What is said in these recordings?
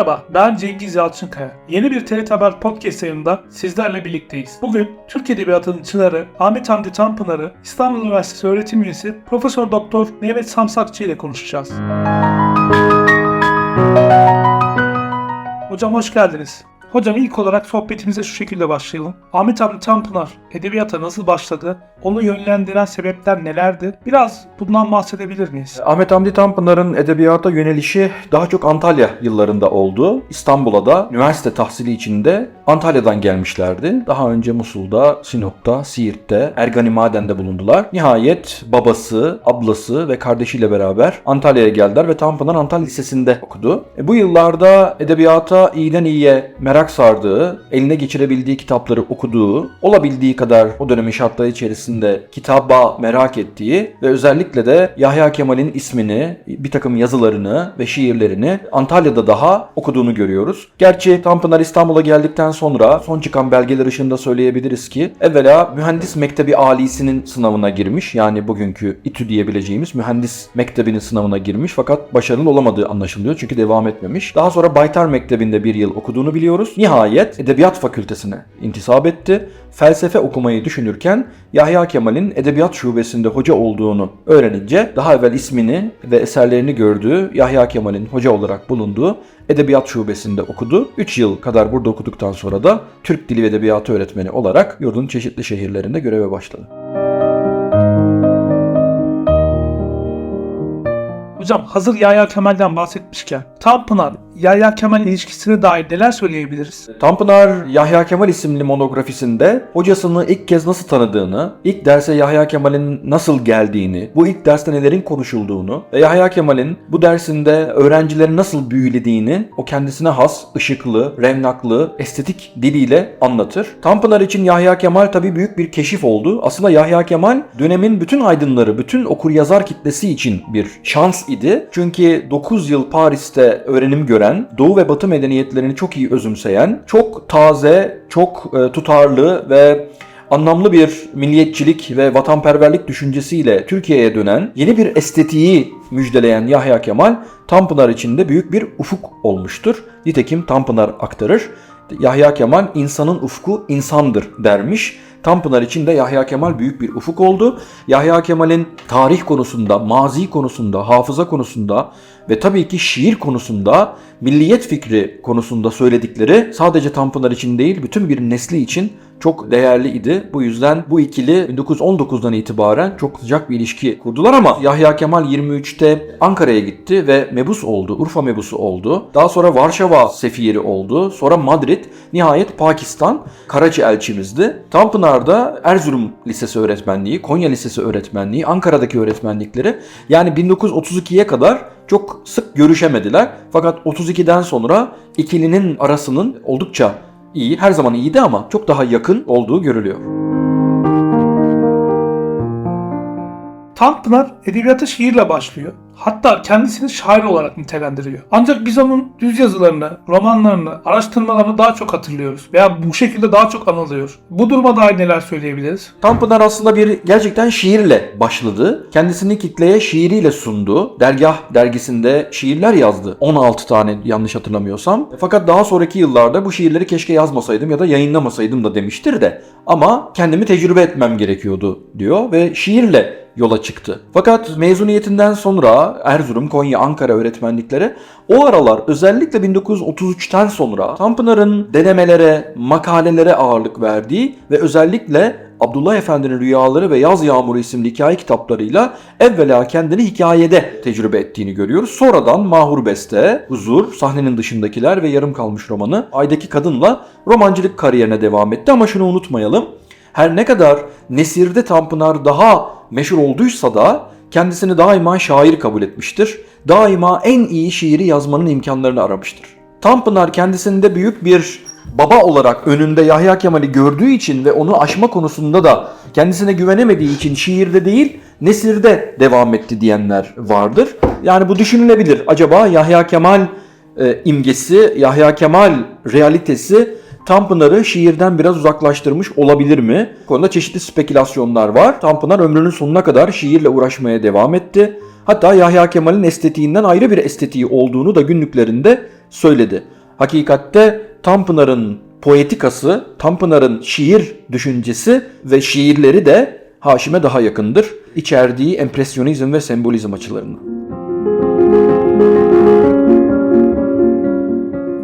Merhaba, ben Cengiz Yalçınkaya. Yeni bir TRT Haber Podcast yayınında sizlerle birlikteyiz. Bugün Türk Edebiyatı'nın çınarı Ahmet Hamdi Tanpınar'ı İstanbul Üniversitesi öğretim üyesi Profesör Doktor Mehmet Samsakçı ile konuşacağız. Hocam hoş geldiniz. Hocam ilk olarak sohbetimize şu şekilde başlayalım. Ahmet Hamdi Tanpınar edebiyata nasıl başladı? Onu yönlendiren sebepler nelerdi? Biraz bundan bahsedebilir miyiz? Ahmet Hamdi Tanpınar'ın edebiyata yönelişi daha çok Antalya yıllarında oldu. İstanbul'a da üniversite tahsili içinde Antalya'dan gelmişlerdi. Daha önce Musul'da, Sinop'ta, Siirt'te, Ergani Maden'de bulundular. Nihayet babası, ablası ve kardeşiyle beraber Antalya'ya geldiler ve Tanpınar Antalya Lisesi'nde okudu. E, bu yıllarda edebiyata iyiden iyiye merak sardığı, eline geçirebildiği kitapları okuduğu, olabildiği kadar o dönemin şartları içerisinde kitaba merak ettiği ve özellikle de Yahya Kemal'in ismini, bir takım yazılarını ve şiirlerini Antalya'da daha okuduğunu görüyoruz. Gerçi Tanpınar İstanbul'a geldikten sonra son çıkan belgeler ışığında söyleyebiliriz ki evvela Mühendis Mektebi Alisi'nin sınavına girmiş. Yani bugünkü İTÜ diyebileceğimiz Mühendis Mektebi'nin sınavına girmiş fakat başarılı olamadığı anlaşılıyor çünkü devam etmemiş. Daha sonra Baytar Mektebi'nde bir yıl okuduğunu biliyoruz. Nihayet Edebiyat Fakültesine intisap etti. Felsefe okumayı düşünürken Yahya Kemal'in Edebiyat Şubesi'nde hoca olduğunu öğrenince daha evvel ismini ve eserlerini gördüğü Yahya Kemal'in hoca olarak bulunduğu Edebiyat Şubesi'nde okudu. 3 yıl kadar burada okuduktan sonra da Türk Dili ve Edebiyatı öğretmeni olarak yurdun çeşitli şehirlerinde göreve başladı. Hocam hazır Yahya Kemal'den bahsetmişken Tanpınar Yahya Kemal ilişkisine dair neler söyleyebiliriz? Tanpınar Yahya Kemal isimli monografisinde hocasını ilk kez nasıl tanıdığını, ilk derse Yahya Kemal'in nasıl geldiğini, bu ilk derste nelerin konuşulduğunu ve Yahya Kemal'in bu dersinde öğrencileri nasıl büyülediğini o kendisine has, ışıklı, remnaklı, estetik diliyle anlatır. Tanpınar için Yahya Kemal tabii büyük bir keşif oldu. Aslında Yahya Kemal dönemin bütün aydınları, bütün okur yazar kitlesi için bir şans idi. Çünkü 9 yıl Paris'te öğrenim gören, Doğu ve Batı medeniyetlerini çok iyi özümseyen, çok taze, çok e, tutarlı ve anlamlı bir milliyetçilik ve vatanperverlik düşüncesiyle Türkiye'ye dönen, yeni bir estetiği müjdeleyen Yahya Kemal, Tanpınar için de büyük bir ufuk olmuştur. Nitekim Tanpınar aktarır. Yahya Kemal insanın ufku insandır dermiş. Tanpınar için de Yahya Kemal büyük bir ufuk oldu. Yahya Kemal'in tarih konusunda, mazi konusunda, hafıza konusunda ve tabii ki şiir konusunda, milliyet fikri konusunda söyledikleri sadece Tanpınar için değil, bütün bir nesli için çok değerli idi. Bu yüzden bu ikili 1919'dan itibaren çok sıcak bir ilişki kurdular ama Yahya Kemal 23'te Ankara'ya gitti ve mebus oldu. Urfa mebusu oldu. Daha sonra Varşova sefiri oldu. Sonra Madrid. Nihayet Pakistan Karaçi elçimizdi. Tanpınar'da Erzurum Lisesi öğretmenliği, Konya Lisesi öğretmenliği, Ankara'daki öğretmenlikleri yani 1932'ye kadar çok sık görüşemediler. Fakat 32'den sonra ikilinin arasının oldukça iyi, her zaman iyiydi ama çok daha yakın olduğu görülüyor. Tanpınar edebiyata şiirle başlıyor. Hatta kendisini şair olarak nitelendiriyor. Ancak biz onun düz yazılarını, romanlarını, araştırmalarını daha çok hatırlıyoruz. Veya bu şekilde daha çok anılıyor. Bu duruma dair neler söyleyebiliriz? Tanpınar aslında bir gerçekten şiirle başladı. Kendisini kitleye şiiriyle sundu. Dergah dergisinde şiirler yazdı. 16 tane yanlış hatırlamıyorsam. Fakat daha sonraki yıllarda bu şiirleri keşke yazmasaydım ya da yayınlamasaydım da demiştir de. Ama kendimi tecrübe etmem gerekiyordu diyor ve şiirle yola çıktı. Fakat mezuniyetinden sonra Erzurum, Konya, Ankara öğretmenlikleri o aralar özellikle 1933'ten sonra Tanpınar'ın denemelere, makalelere ağırlık verdiği ve özellikle Abdullah Efendi'nin Rüyaları ve Yaz Yağmuru isimli hikaye kitaplarıyla evvela kendini hikayede tecrübe ettiğini görüyoruz. Sonradan Mahur Beste, Huzur, Sahnenin Dışındakiler ve Yarım Kalmış romanı Ay'daki Kadın'la romancılık kariyerine devam etti ama şunu unutmayalım. Her ne kadar Nesir'de Tanpınar daha meşhur olduysa da kendisini daima şair kabul etmiştir. Daima en iyi şiiri yazmanın imkanlarını aramıştır. Tanpınar kendisinde büyük bir baba olarak önünde Yahya Kemal'i gördüğü için ve onu aşma konusunda da kendisine güvenemediği için şiirde değil nesirde devam etti diyenler vardır. Yani bu düşünülebilir. Acaba Yahya Kemal e, imgesi, Yahya Kemal realitesi Tanpınar'ı şiirden biraz uzaklaştırmış olabilir mi? Bu konuda çeşitli spekülasyonlar var. Tanpınar ömrünün sonuna kadar şiirle uğraşmaya devam etti. Hatta Yahya Kemal'in estetiğinden ayrı bir estetiği olduğunu da günlüklerinde söyledi. Hakikatte Tanpınar'ın poetikası, Tanpınar'ın şiir düşüncesi ve şiirleri de Haşim'e daha yakındır. İçerdiği empresyonizm ve sembolizm açılarından.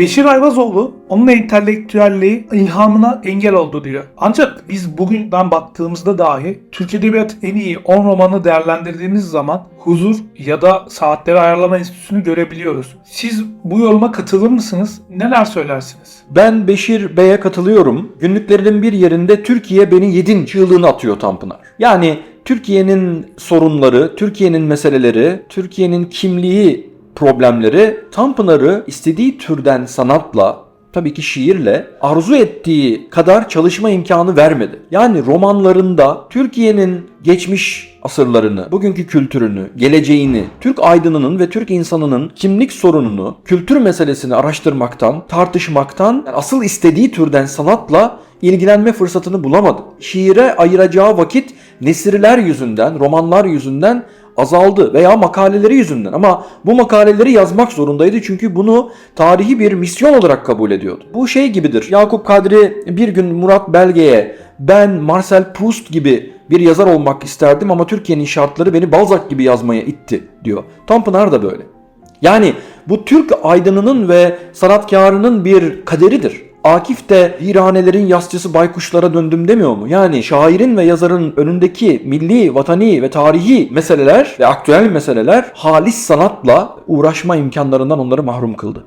Beşir Ayvazoğlu onun entelektüelliği ilhamına engel oldu diyor. Ancak biz bugünden baktığımızda dahi Türk Edebiyatı en iyi 10 romanı değerlendirdiğimiz zaman Huzur ya da Saatleri Ayarlama Enstitüsü'nü görebiliyoruz. Siz bu yoruma katılır mısınız? Neler söylersiniz? Ben Beşir Bey'e katılıyorum. Günlüklerinin bir yerinde Türkiye beni yedin çığlığını atıyor Tanpınar. Yani Türkiye'nin sorunları, Türkiye'nin meseleleri, Türkiye'nin kimliği problemleri Tanpınar'ı istediği türden sanatla tabii ki şiirle arzu ettiği kadar çalışma imkanı vermedi. Yani romanlarında Türkiye'nin geçmiş asırlarını, bugünkü kültürünü, geleceğini, Türk aydınının ve Türk insanının kimlik sorununu, kültür meselesini araştırmaktan, tartışmaktan, yani asıl istediği türden sanatla ilgilenme fırsatını bulamadı. Şiire ayıracağı vakit nesirler yüzünden, romanlar yüzünden azaldı veya makaleleri yüzünden ama bu makaleleri yazmak zorundaydı çünkü bunu tarihi bir misyon olarak kabul ediyordu. Bu şey gibidir. Yakup Kadri bir gün Murat Belge'ye ben Marcel Proust gibi bir yazar olmak isterdim ama Türkiye'nin şartları beni Balzac gibi yazmaya itti diyor. Tanpınar da böyle. Yani bu Türk aydınının ve sanatkarının bir kaderidir. Akif de viranelerin yasçısı baykuşlara döndüm demiyor mu? Yani şairin ve yazarın önündeki milli, vatani ve tarihi meseleler ve aktüel meseleler halis sanatla uğraşma imkanlarından onları mahrum kıldı.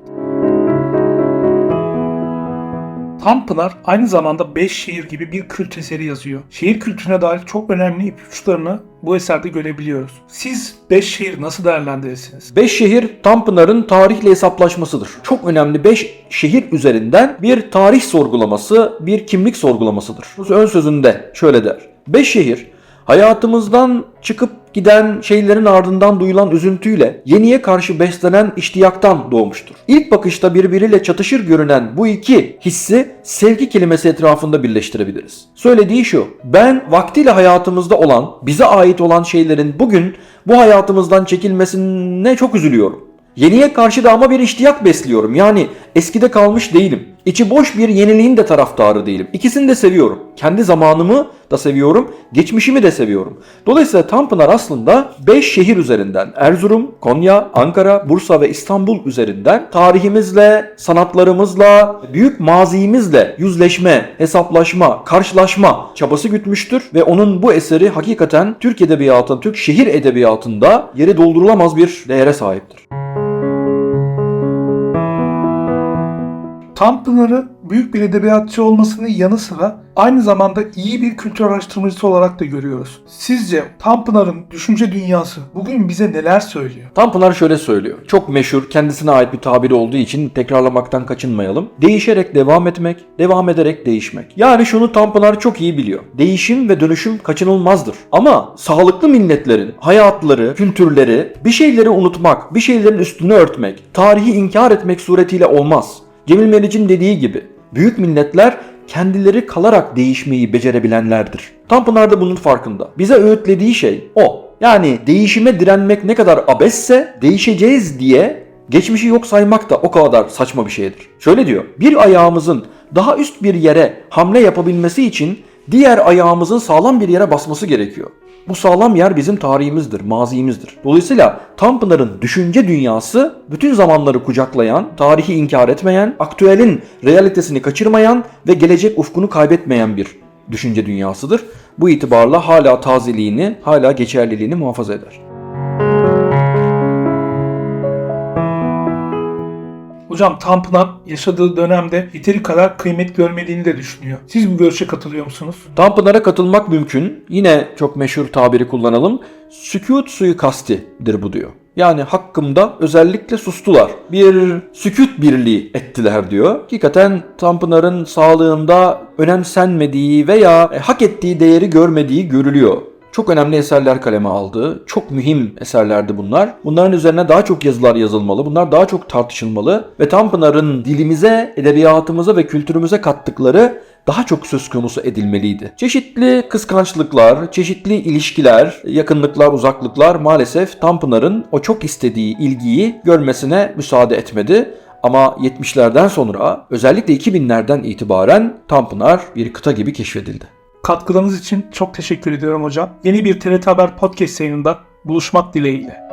Tanpınar aynı zamanda 5 şiir gibi bir kült eseri yazıyor. Şiir kültürüne dair çok önemli ipuçlarını bu eserde görebiliyoruz. Siz 5 şiir nasıl değerlendirirsiniz? Beş şehir Tanpınar'ın tarihle hesaplaşmasıdır. Çok önemli beş şehir üzerinden bir tarih sorgulaması, bir kimlik sorgulamasıdır. Ön sözünde şöyle der. Beş şehir hayatımızdan çıkıp giden şeylerin ardından duyulan üzüntüyle yeniye karşı beslenen iştiyaktan doğmuştur. İlk bakışta birbiriyle çatışır görünen bu iki hissi sevgi kelimesi etrafında birleştirebiliriz. Söylediği şu, ben vaktiyle hayatımızda olan, bize ait olan şeylerin bugün bu hayatımızdan çekilmesine çok üzülüyorum. Yeniye karşı da ama bir iştiyak besliyorum. Yani eskide kalmış değilim. İçi boş bir yeniliğin de taraftarı değilim. İkisini de seviyorum. Kendi zamanımı da seviyorum, geçmişimi de seviyorum. Dolayısıyla Tanpınar aslında 5 şehir üzerinden Erzurum, Konya, Ankara, Bursa ve İstanbul üzerinden tarihimizle, sanatlarımızla, büyük mazimizle yüzleşme, hesaplaşma, karşılaşma çabası gütmüştür ve onun bu eseri hakikaten Türk edebiyatında, Türk şehir edebiyatında yeri doldurulamaz bir değere sahiptir. Tanpınar'ı büyük bir edebiyatçı olmasının yanı sıra aynı zamanda iyi bir kültür araştırmacısı olarak da görüyoruz. Sizce Tanpınar'ın düşünce dünyası bugün bize neler söylüyor? Tanpınar şöyle söylüyor. Çok meşhur, kendisine ait bir tabiri olduğu için tekrarlamaktan kaçınmayalım. Değişerek devam etmek, devam ederek değişmek. Yani şunu Tanpınar çok iyi biliyor. Değişim ve dönüşüm kaçınılmazdır. Ama sağlıklı milletlerin hayatları, kültürleri, bir şeyleri unutmak, bir şeylerin üstünü örtmek, tarihi inkar etmek suretiyle olmaz. Cemil Meriç'in dediği gibi büyük milletler kendileri kalarak değişmeyi becerebilenlerdir. Tanpınar da bunun farkında. Bize öğütlediği şey o. Yani değişime direnmek ne kadar abesse değişeceğiz diye geçmişi yok saymak da o kadar saçma bir şeydir. Şöyle diyor. Bir ayağımızın daha üst bir yere hamle yapabilmesi için diğer ayağımızın sağlam bir yere basması gerekiyor. Bu sağlam yer bizim tarihimizdir, mazimizdir. Dolayısıyla Tanpınar'ın düşünce dünyası bütün zamanları kucaklayan, tarihi inkar etmeyen, aktüelin realitesini kaçırmayan ve gelecek ufkunu kaybetmeyen bir düşünce dünyasıdır. Bu itibarla hala tazeliğini, hala geçerliliğini muhafaza eder. Hocam Tanpınar yaşadığı dönemde yeteri kadar kıymet görmediğini de düşünüyor. Siz bu görüşe katılıyor musunuz? Tanpınar'a katılmak mümkün. Yine çok meşhur tabiri kullanalım. Sükut suikastidir bu diyor. Yani hakkımda özellikle sustular. Bir sükut birliği ettiler diyor. Hakikaten Tanpınar'ın sağlığında önemsenmediği veya hak ettiği değeri görmediği görülüyor. Çok önemli eserler kaleme aldı. Çok mühim eserlerdi bunlar. Bunların üzerine daha çok yazılar yazılmalı. Bunlar daha çok tartışılmalı. Ve Tanpınar'ın dilimize, edebiyatımıza ve kültürümüze kattıkları daha çok söz konusu edilmeliydi. Çeşitli kıskançlıklar, çeşitli ilişkiler, yakınlıklar, uzaklıklar maalesef Tanpınar'ın o çok istediği ilgiyi görmesine müsaade etmedi. Ama 70'lerden sonra özellikle 2000'lerden itibaren Tanpınar bir kıta gibi keşfedildi. Katkılarınız için çok teşekkür ediyorum hocam. Yeni bir TRT Haber podcast yayınında buluşmak dileğiyle.